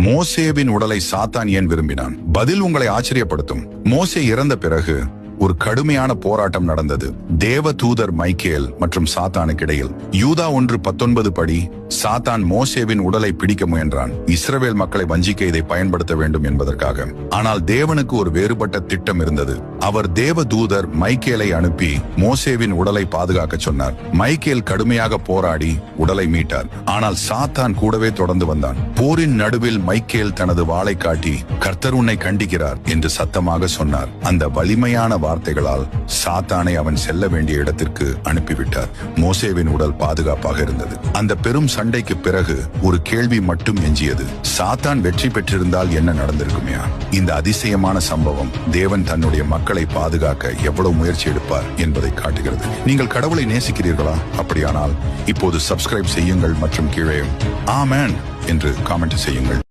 மோசேவின் உடலை சாத்தான் ஏன் விரும்பினான்? பதில் உங்களை ஆச்சரியப்படுத்தும். மோசே இறந்த பிறகு ஒரு கடுமையான போராட்டம் நடந்தது. தேவ தூதர் மைக்கேல் மற்றும் சாத்தானுக்கு இடையில். யூதா ஒன்று பத்தொன்பது படி சாத்தான் மோசேவின் உடலை பிடிக்க முயன்றான். இஸ்ரவேல் மக்களை வஞ்சிக்க இதை பயன்படுத்த வேண்டும் என்பதற்காக. ஆனால் தேவனுக்கு ஒரு வேறுபட்ட திட்டம் இருந்தது. அவர் தேவ தூதர் மைக்கேலை அனுப்பி மோசேவின் உடலை பாதுகாக்க சொன்னார். மைக்கேல் கடுமையாக போராடி உடலை மீட்டார். ஆனால் சாத்தான் கூடவே தொடர்ந்து வந்தான். போரின் நடுவில் மைக்கேல் தனது வாளை காட்டி கர்த்தர் உன்னை கண்டிக்கிறார் என்று சத்தமாக சொன்னார். அந்த வலிமையான வார்த்தைகளால் சாத்தானை அவன் செல்ல வேண்டிய இடத்திற்கு அனுப்பிவிட்டார். மோசேவின் உடல் பாதுகாப்பாக இருந்தது. அந்த பெரும் சண்டைக்கு பிறகு ஒரு கேள்வி மட்டும் எஞ்சியது. சாத்தான் வெற்றி பெற்றிருந்தால் என்ன நடந்திருக்குமையா? இந்த அதிசயமான சம்பவம் தேவன் தன்னுடைய மக்கள் பாதுகாக்க எவ்வளவு முயற்சி எடுப்பார் என்பதை காட்டுகிறது. நீங்கள் கடவுளை நேசிக்கிறீர்களா? அப்படியானால் இப்போது சப்ஸ்கிரைப் செய்யுங்கள் மற்றும் கீழே ஆமேன் என்று காமெண்ட் செய்யுங்கள்.